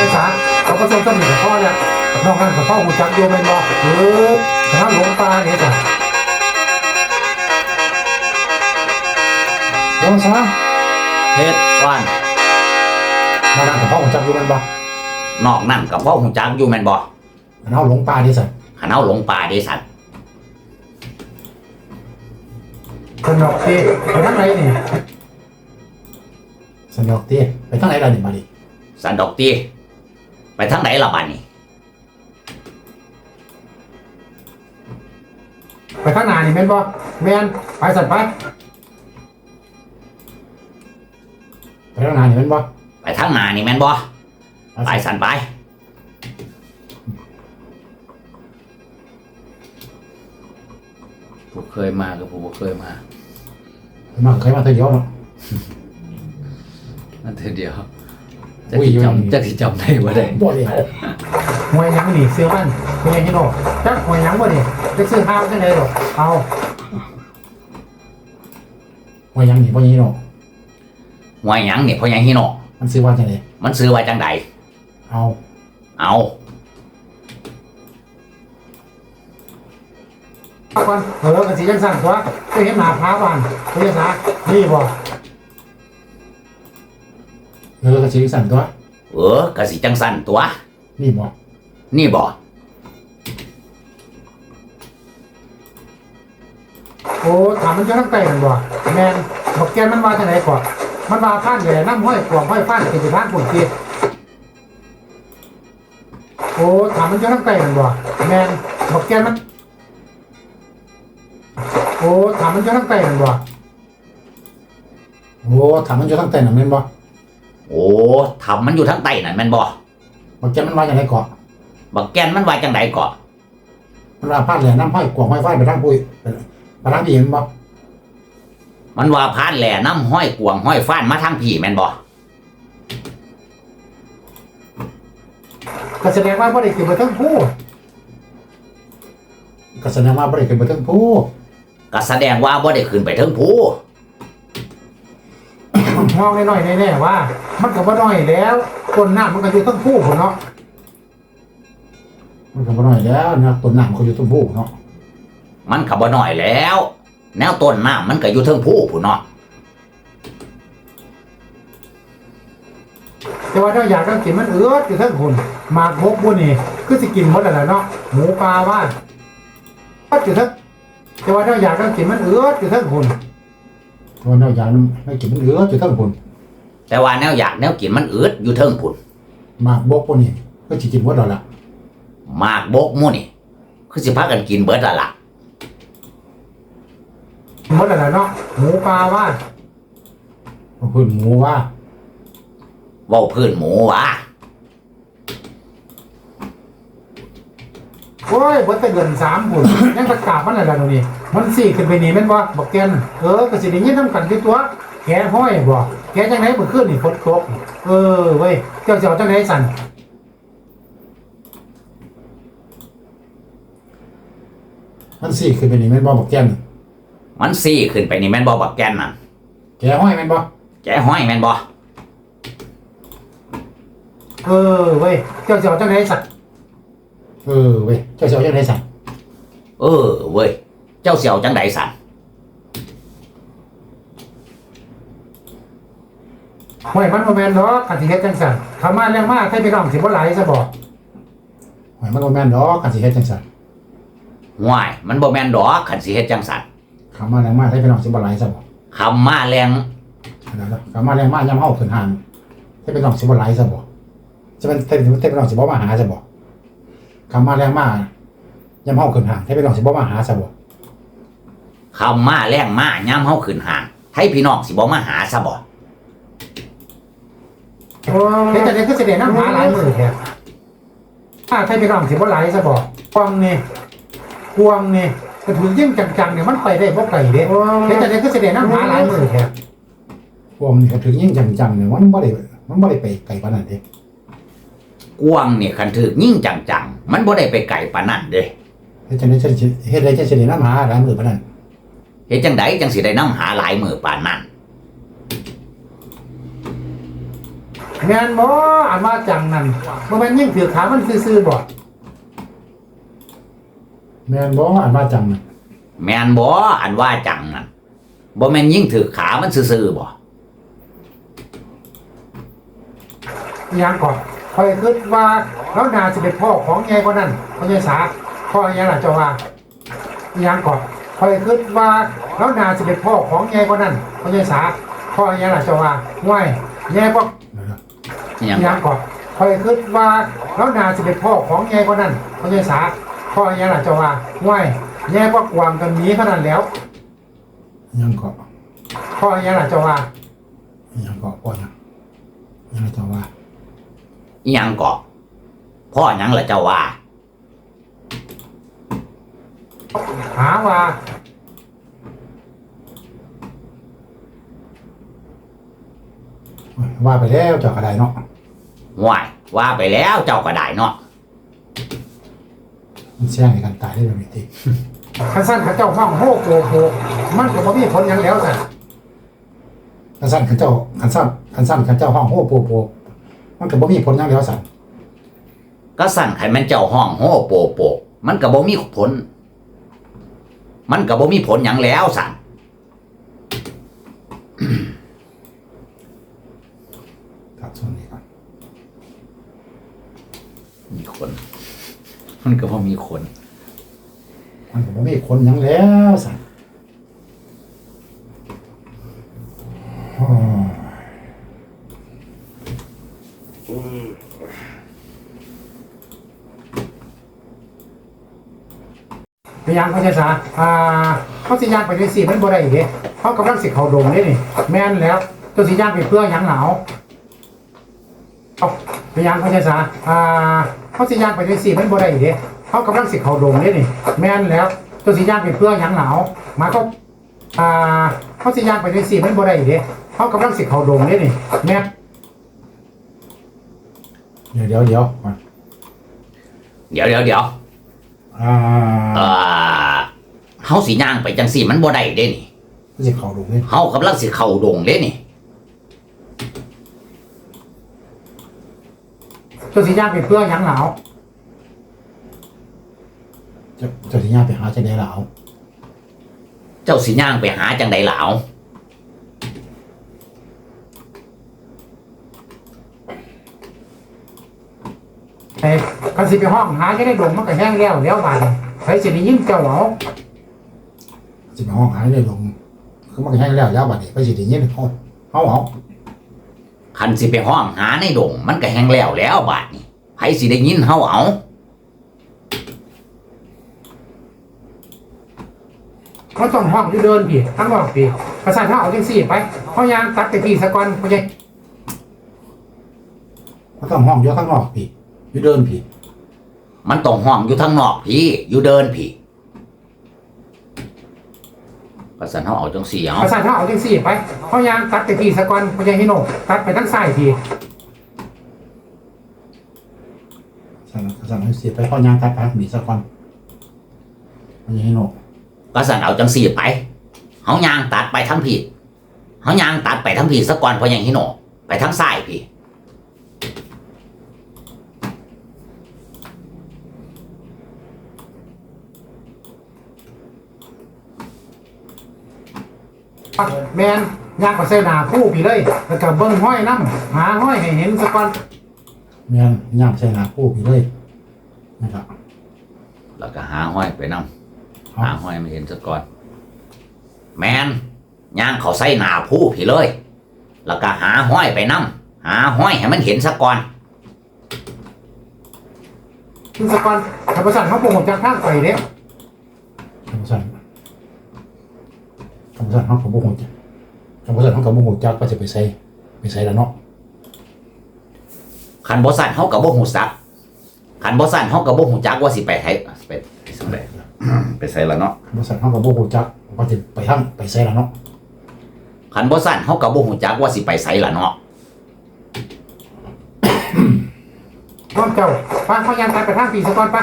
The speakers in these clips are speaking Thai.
ภาษาเขาก็ส่งสมิงกับพ่อเนี่ยนอกนั้นกับพ่อหูจักโยมเป็นบ่หรือถ้าหลวงตาเนี่ยจ้ะโยมซะเฮ็ดว่านนอกนั้นกับพ่อหูจักโยมเป็นบ่นอกนั่นกับพ่อหูจักอยู่แม่นบ่มันเอาหลวงตาเนี่ยสิหันเอาหลงป่าเด้สัตว์สนอกตีไปทางไหนนี่สนอกตีไปทางไหนล่ะนี่มาดิสันดอกตี ไปทางไหนล่ะบัดนี้ไปข้างหน้านี่แม่นบ่แม่นไปสัตว์ไปไปข้างหน้านี่แม่นบ่ไปทางหน้านี่แม่นบ่ไปสันไปผู้เคยมากับผู้บ่เคยมามาเคยมาเธอเดียวเนาะ นั่นเธอเดียว จะอุ้ยสิอยู่นี่จำจะสิจำได้บ่ได้บ่เลยหวยหยังนี่ซื้อมันเป็นไงพี่โน่จักหวยหยังบ่นี่จะซื้อข้าวจังได๋ดอกเอาหวยหยังนี่บ่ยี่โน่หวยหยังนี่พ่อใหญ่ฮิโนมันซื้อว่าจังได๋มันซื้อไว้จังใดเอาเอาเอาก่อนเออก็สิจังสั่นตัวไปเห็นหน้าพาบ้านไปจังซะนี่บ่ เออก็สิจังสั่นตัว เออกะสิจังสั่นตัว นี่บ่นี่บ่โอ้ถามมันจะทั้งไตมันบ่แม่นบอกแกนมันว่าจังไดก่อนมันว่าผ่านไปแล้วน้ำห้อยกวางห้อยฟ้านเป็นสิผ่านปุ่นติโอ้ถามมันจะทั้งไตมันบ่แม่นบอกแกนมัน โอ้ถามมันจะทั้งไตมันบ่โอ้ถามมันจะทั้งไตนั่นแม่นบ่ โอ้ทำมันอยู่ทางใต้นั่นแม่นบ่บอกแกนมันว่าจังไดก่อนบักแกนมันว่าจังใดก่อมันว่าผ่านแล้วน้ำห้อยกวางห้อยฟ้านไปทางปุ้ยไปทางพี่แม่นบ่มันว่าพานแหล่น้ำห้อยกวงห้อยฟ้านมาทางพี่แม่นบ่ก็แสดงว่าบ่ได้ขึ้นไปเทั้งผู้ก็แสดงว่าบ่ได้ขึ้นไปเทั้งผู้ก็แสดงว่าบ่ได้ขึ้นไปเทิงภู มองน้อยๆแน่ๆว่า มันก็บ่น้อยแล้วต้นน้ำมันก็อยู่ทั้งผู้พุ่นเนาะมันก็บ่น้อยแล้วนะต้นน้ำมันก็อยู่ทั้งผู้เนาะมันก็บ่น้อยแล้ว แนวต้นน้ำมันก็อยู่เทิงภูพุ่นเนาะแต่ว่าถ้าอยากจะกินมันเอื้ออยู่ทั้งคนหมากบกบุนี่คือสิกินหมดแล้วเนาะหมูปลาว่าก็อยู่ทั้งแต่ว่าถ้าอยากจะกินมันเอื้ออยู่ทั้งคน ว่าถ้าอยากให้กินมันเอื้ออยู่ทั้งคนแต่ว่าแนวอยากแนวกินมันอืดอยู่เทิงพุ่นหมากบกบุนี่ก็สิกินหมดแล้วล่ะหมากบกหมู่นี่คือสิพากันกินเบิดและล่ะหมดแล้วล่ะเนาะหมูปลาว่าเพิ่นหมูว่า เว้าพื้นหมูวะ โอ้ยเบิดแต่เงินสามพุ่นยังตะกราบมันอะไรล่ะนี่มันสี่ขึ้นไปนี่แม่นบ่บักแกนเออก็สิได้ยินนำกันที่ตัว แกห้อยบ่แกจังได๋เมื่อคืนนี่ฝนตกเออเว้ยเจ้าสิเอาจังได๋สั่นมันสี่ขึ้นไปนี่แม่นบ่บักแกนมันซี่ขึ้นไปนี่แม่นบ่บักแกนนั่นแกห้อยแม่นบ่แกห้อยแม่นบ่เออเว้ยเจ้าสิเอาจังได๋สั่น เออเว้ยเจ้าสิเอาจังได๋สั่นเออเว้ยเจ้าเสียวจังใดสันห้อยมันบ่แม่นดอกคันสิเฮ็ดจังซั่นถ้ามาเรื่องมาให้พี่น้องสิบ่หลายซะบ่ห้อยมันบ่แม่นดอกคันสิเฮ็ดจังซั่นห่วยมันบ่แม่นดอกขันสิเฮ็ดจังสันข้ามาเรื่องมาให้พี่น้องสิบ่หลายซะบ่คำมาแรงนั่นล่ะข้ามาเรื่องมายามเฮาขึ้นห้างให้พี่น้องสิบ่หลายซะบ่จะเป็นเต็มเต็มพี่น้องสิบ่มาหาซะบ่ ข้ามาเรื่องมายามเฮาขึ้นห้างให้พี่น้องสิบ่มาหาซะบ่คำมาแรงมาย่ำเฮาขึ้นห่างให้พี่น้องสิบ่มาหาซะบ่เฮ็ดจังได๋คือสิได้นำหาหลายมื้อแท้ถ้าให้พี่น้องสิบ่หลายซะบ่กวางนี่กวางนี่ก็ถือยิ่งจังๆเนี่ยมันไปได้บ่ไกลเด้เฮ็ดจังได๋คือสิได้นำหาหลายมื้อแท้กวางนี่ก็ถือยิ่งจังๆเนี่ยมันบ่ได้มันบ่ได้ไปไกลปานนั้นเด้ กวางเนี่ยคันถึกยิ่งจังๆ มันบ่ได้ไปไกลปานนั้นเด้เฮ็ดจังได๋จะเฮ็ดได้จะสิได้นำหาหลายมื้อปานนั้นเฮ็ดจังใดจังสิได้นํหาหลายมือปานนั้นเแม่นบ่อันว่าจังนั่นบ่แม่นยิ่งถือขามันซื่อๆบ่แม่นบ่อันว่าจังนั่นแม่นบ่อันว่าจังนั่นบ่แม่นยิ่งถือขามันซื่อๆบ่อิหยังก่อนค อยคิดว่าแล้วนาสิเป็นพ่อของยายคนนั้นพ่อยาสาพ่อยังล่ะเจ้าว่ายังก่อนคอยคิดว่าแล้วนาสิเป็นพ่อของยายคนนั้นพ่อยาสาพ่อยังล่ะเจ้าว่าง่วยยายก็อิหยังอิหยังก่อนคอยคิดว่าแล้วนาสิเป็นพ่อของยายคนนั้นพ่อยาสาพ่อยังล่ะเจ้าว่าง่วยยายก็กวางกันหนี้ขนาดแล้วยังก็พ่อยังล่ะเจ้าว่ายังก็ปล่อยยังยังจะว่า อิหยังเกาะพ่อหยังล่ะเจ้าว่า หาว่าว่าไปแล้วเจากระไดเนาะห่วยว่าไปแล้วเจ้าก็ได้เนาะมันแช่งให้กันตายได้แบบนี้ทีขันสั้นขันเจ้าห้องโฮโกโกมันก็บ่มีผลหยังแล้วสั่นขันสั้นขันเจ้าขันสั้นขันสั้นขันเจ้าห้องโอ้โปโป มันก็บ่มีผลหยังแล้วสั่นก็สั่นให้มันเจ้าห้องโหโปโปมันก็บ่มีผล มันก็บ่มีผลหยังแล้วสั่นตัดส่วนนี้ก่อนมีคน มันก็บ่มีคน มันก็บ่มีคนหยังแล้วสั่น พยายามเขาจะสาอ่าเขาสิย่างไปในสี่มันบ่ได้เด้เขากำลังสิเขาดงนี่นี่ แม่นแล้วตัวสิย่างไปเพื่อหยังหนาวเอาพยายามเขาจะสาอ่าเขาสิย่างไปในสี่มันบ่ได้เด้เขากำลังสิเขาดงนี่นี่ แม่นแล้วตัวสิย่างไปเพื่อหยังหนาวหมาเขาอ่าเขาสิย่างไปในสี่มันบ่ได้เด้เขากำลังสิเขาดงนี่นี่แม่นเดี๋ยวเดี๋ยวเดี๋ยวก่อนเดี๋ยวเดี๋ยวเดี๋ยวอ่า เอ่อ เฮาสิย่างไปจังสี่มันบ่ได้เด้นี่มันสิเข้าดูนี่เฮากำลังสิเข้าดงเด้นี่ตัวสิย่างไปเพื่อหยังหนาวจะจะสิย่างไปหาจะได้แล้วเจ้าสิย่างไปหาจังใดล่ะเอาไอ้คันสิไปห้องหาจะได้ดงมันก็แห้งแล้วแล้วบาดนี้ใครสิได้ยินเจ้าเอา สิไปห้องหาได้ลงคือมันก็แห้งแล้วยาวบัดนี้ไปสิได้ยินเฮาเฮาเอาคันสิไปห้องหาในดง มันก็แห้งแล้วแล้วบาดนี้ไผสิได้ยินเฮาเอาเขาต้องห้องที่เดินพี่ทั้งนอกพี่ภาษาถ้าเอาจังสี่ไปเขายางตัดไปพี่สะก่อนเขาจะก็ต้องห้องอยู่ข้างนอกพี่อยู่เดินพี่มันต้องห้องอยู่ทางนอกพี่อยู่เดินพี่ ก็สันเฮาเอาจังสี่เอาภาษาถ้าเอาจังสี่ไปเขายางตัดไปพี่สะก่อนเขาจะให้โนตัดไปทั้งซ้ายพี่สั่งสั่งให้เสียไปพ่อย่างตัดพักมีสักวันมันยังให้โนก็สันเอาจังสี่ไปเฮาย่างตัดไปทั้งพี่เฮาย่างตัดไปทั้งพี่ซะก่อนเพราะยังฮิโนไปทางซ้ายพี่ แมนยางก็ใส่หนาคู่พี่เลย แล้วก็เบิ้งห้อยน้ำหาห้อยให้เห็นสะก่อนแม่นย่างใส่หนาผู้พี่เลยนะครับ แล้วก็หาห้อยไปนำหาห้อยไม่เห็นซะก่อน แมนย่างเขาใส่หนาผู้พี่เลย แล้วก็หาห้อยไปนำหาห้อยให้มันเห็นซะก่อนคือสะก่อนแต่ภาษาเขาโปรโมทจากทางไปเด้คำสั่นคำสั่นเขากับบุกหัวจักคำสั่นเขากับบุกหัวจักก็จะไปใส่ไปใส่ล้วเนาะคันบ่สันเฮาก็บ่ฮู้จักคันบ่สันเฮาก็บ่ฮู้จักว่าสิไปไทไปไปสังใดไปไสล่ะเนาะคำสั่นเขากับบุกหัวจักก็จะไปทางไปใส่ล้วเนาะคันบ่สันเฮาก็บ่ฮู้จักว่าสิไปไสล่ะเนาะห้องเจ้าป้าเขายางตัดไปทางพี่สะก่อนป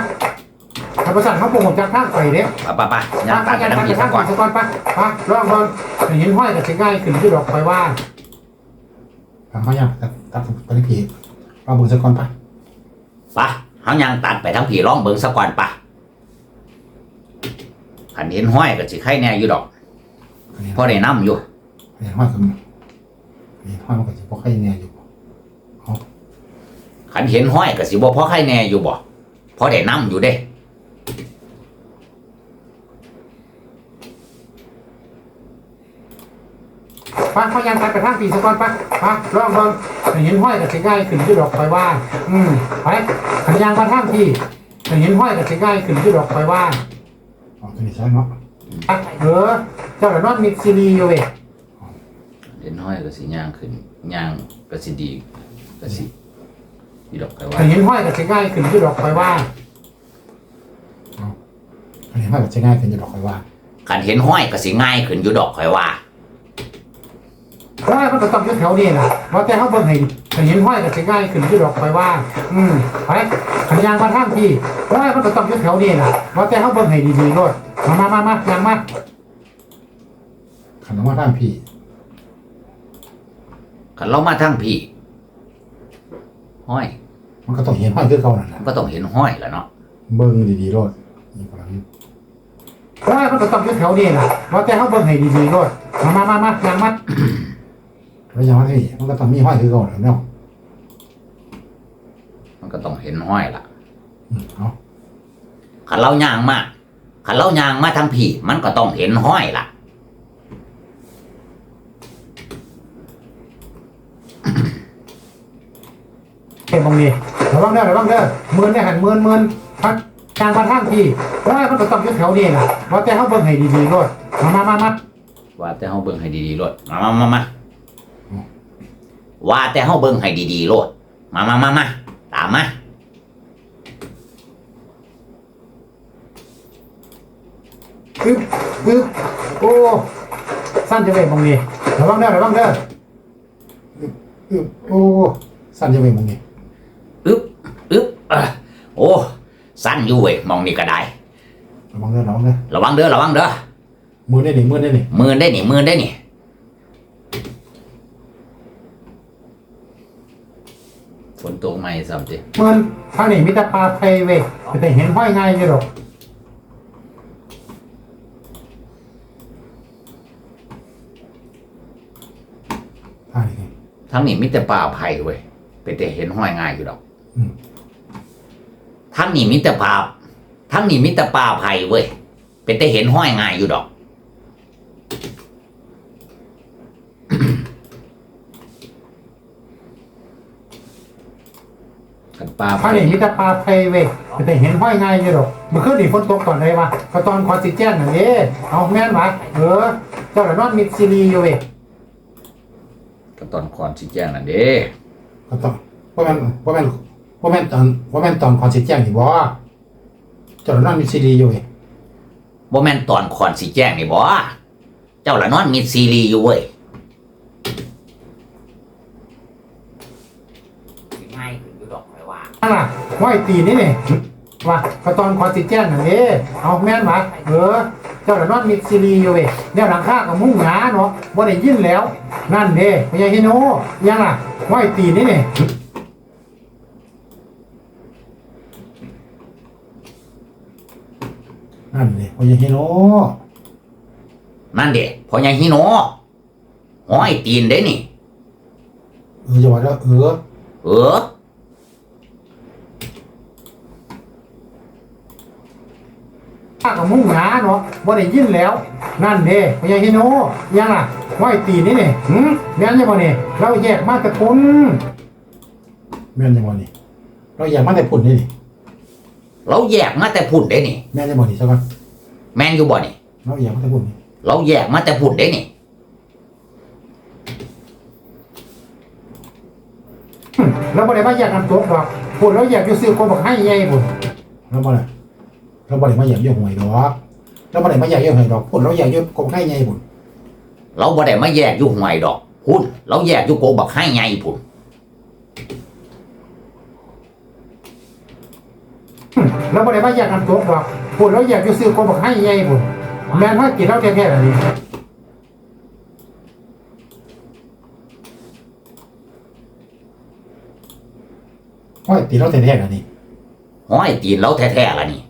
ะแต่ภาษาเขาโปรโมทจากทางไปเด้ไปไปไปย่างตัดไปยัทางไปพี่ซะทางก่อนสะก่อนปะปะลองเบิ่งให้เห็นห้อยก็สิง่ายขึ้นที่ดอกไปว่าไปฟังเขายังตัดตัดไปที่ผีเราเบิ่งสักก่อนปะปะเฮายังตัดไปทั้งผีร้องเบิงซะก่อนปะขันเห็นห้อยก็สิไข่แน่อยู่ดอกอันนี้พอได้นํอยู่อันนี้ห้อยคืออันนี้ห้อยมันก็จะพอใครเนี่ยอยู่เอาขันเห็นห้อยก็สิบ่พอไข่แน่อยู่บ่พอได้นํอยู่เด้ ปะเขายังตัดไปทางปีสะก่อนปะปะลองเบิ่งแต่เห็นห้อยกับสิง่ายขึ้นอยู่ดอกคอยว่าอืมไปขันยางมาทางที่แต่เห็นห้อยกับสิง่ายขึ้นอยู่ดอกคอยว่าเอาตัวนี้ใช่เนาะอะเออเจ้าหน้านอนมิดซีรีอยู่เว้ยเห็นห้อยก็สิย่างขึ้นย่างก็สิดีก็สิดีดอกไปว่าแต่เห็นห้อยกับสิง่ายขึ้นอยู่ดอกคอยว่าอันนี้ห้อยก็จะง่ายขึ้นจะดอกคอยว่าขันเห็นห้อยก็สิง่ายขึ้นอยู่ดอกข่อยว่า ห้อยมันก็ต้องอยู่แถวนี้ล่ะว่าแต่เขาเบิ่งให้แต่เห็นห้อยกับสิง่ายขึ้นอยู่ดอกคอยว่า อืมไปขันยางมาทางที่ห้อยมันก็ต้องอยู่แถวนี้ล่ะว่าแต่เขาเบิ่งให้ดีๆโลดมามามามายางมาขันออกมาทางพี่ขันเรามาทั้งพี่ห้อย มันก็ต้องเห็นห้อยคือเก่านั่นแหละมันก็ต้องเห็นห้อยแหล้วเนาะเบิ่งดีๆรอดนี่กำลังห้อยมันก็ต้องอยู่แถวนี้ล่ะว่าแต่เขาเบิ่งให้ดีๆโลดมามามามายางมา แล้วยังว่าที่มันก็ต้องมีห้อยคือเก่านั่นเนาะมันก็ต้องเห็นห้อยล่ะอืมเอาขันเราย่างมาขันเราย่างมาทั้งพี่มันก็ต้องเห็นห้อยล่ะเก็บบางนี้ระวังเด้อระวังเด้อหมื่นได้หันหมื่นหมื่นพักยางมาทางที่ห้อยมันก็ต้องอยู่แถวนี้ล่ะว่าแต่เขาเบิ่งให้ดีๆโลดมามามามาว่าแต่เฮาเบิ่งให้ดีๆโลดมามามามา ว่าแต่เฮาเบิ่งให้ดีๆโลด มามามามาตามมาปึ๊บปึ๊บโอ้สั้นจะเว้ยบางนี้ระวังเด้อระวังเด้ออึ๊บโอ้สั้นจะไปมึงนี่อึ๊บอึ๊บอะโอ้สั้นอยู่เว้ยมองนี่ก็ได้ ระวังเด้อระวังเด้อระวังเด้อระวังเด้อมือได้หนิมือได้หนิมือได้นี่มือได้นี่ ฝนตกใหม่ซ้ำจิหมื่นทางนี้มีแต่ปลาไทยเว้ยแต่เห็นห้อยง่ายอยู่หรอกท่านี้ไงทั้งนี้มีแต่ป่าไผ่เว้ยเป็นแต่เห็นห้อยง่ายอยู่ดอกอืมทั้งนี้มีแต่ป่าทั้งนี้มีแต่ป่าไผ่เว้ยเป็นแต่เห็นห้อยง่ายอยู่ดอก กันป่าทางไผ่นี้มีแต่ปลาไทยเว้ยแต่เห็นห้อยง่ายอยู่หรอกเมื่อคืนนี่ฝนตกตอนไหนวะก็ตอนคอสิแจ้งนั่นเด้เอาแม่นวะเออเจ้าหน้านอนมิดซีรีอยู่เว้ยก็ตอนก่อนชี้แจงนั่นเด้ก็ต้องว่าแม่นว่าแม่นว่าแม่นตอนว่าแม่นตอนคอนสิแจ้งนี่บ่เจ้านั่นมีซีดีอยู่เว้ยบ่แม่นตอนก่อนสิแจ้งนี่บ่เจ้าละนอนมีซีรีส์อยู่เว้ยง่ายขึ้นอยู่ดอกไม้ว่า นั่นล่ะห้อยตีนี่นี่วะก็ตอนคอสิแจ้งนั่นเด้เอาแม่นวะเออ เจ้าหน้านอนมิดซีรีอยู่เว้ยแนวหลังคากับมุ้งหงาเนาะบ่ได้ยินแล้ว นั่นเด้พญาฮิโนยังล่ะห้อยตีนี่นี่นั่นเลยโอ้ยเฮโนนั่นเด้พอใหญ่ฮิโนห้อยตีนเด้นี่เออจะว่าแล้วเออ เออ ข้ากับมุ้งหงาเนาะบ่ได้ยินแล้ว นั่นเด้พญาฮิโนยังล่ะห้อยตีนี่นี่หืมแม่นยังบ่นี่เราแยกมาแตะทุนแม่นยังบ่นี่เราอยากมาแต่พุ่นนี่นี่เราแยกมาแต่พุ่นเด้นี่แม่นยังบ่นี่ใช่ป่ะแม่นอยู่บ่นี่เราอยากมาแต่พุ่นนี่เราแยกมาแต่พุ่นเด้นี่หึเราบ่ได้มาแยกกันตัวดอกพุ่นเราแยกอยู่ซื้อคนบอกให้ใหญ่พุ่นเราบ่ได้ เราบ่ได้มาอยากเยี่ยหวยดอกเราบ่ได้มาอยากเยี่ยหวยดอกพุ่นเราอยากเยี่ยกบให้ไงพุ่นเราบ่ได้มาแยกอยู่ห่วยดอกพุ่นเราแยกอยู่โกบักให้ใหญ่พุ่นหึเราบ่ได้มาแยกกันตัวดอกพุ่นเราแยกอยู่ซื้อคนบอกให้ใหญ่พุ่นแม่นห้อยตีเราแท้ๆล่ะนี่ห้อยตีเราแท้ๆกันนี่ห้อยตีนเราแท้ๆล่ะนี่